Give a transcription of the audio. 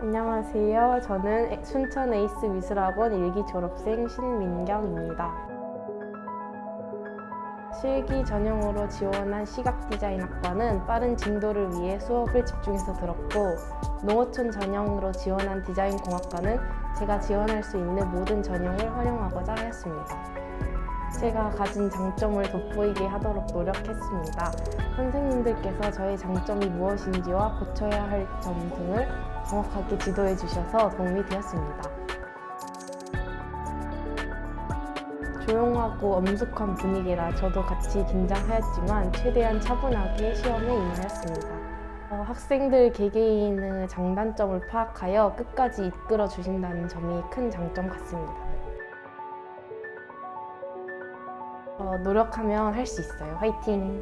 안녕하세요. 저는 순천 에이스 미술학원 일기 졸업생 신민경입니다. 실기 전형으로 지원한 시각 디자인 학과는 빠른 진도를 위해 수업을 집중해서 들었고 농어촌 전형으로 지원한 디자인 공학과는 제가 지원할 수 있는 모든 전형을 활용하고자 하였습니다. 제가 가진 장점을 돋보이게 하도록 노력했습니다. 선생님들께서 저의 장점이 무엇인지와 고쳐야 할 점 등을 정확하게 지도해 주셔서 도움이 되었습니다. 조용하고 엄숙한 분위기라 저도 같이 긴장하였지만 최대한 차분하게 시험에 임하였습니다. 어, 학생들 개개인의 장단점을 파악하여 끝까지 이끌어 주신다는 점이 큰 장점 같습니다. 어, 노력하면 할 수 있어요. 화이팅!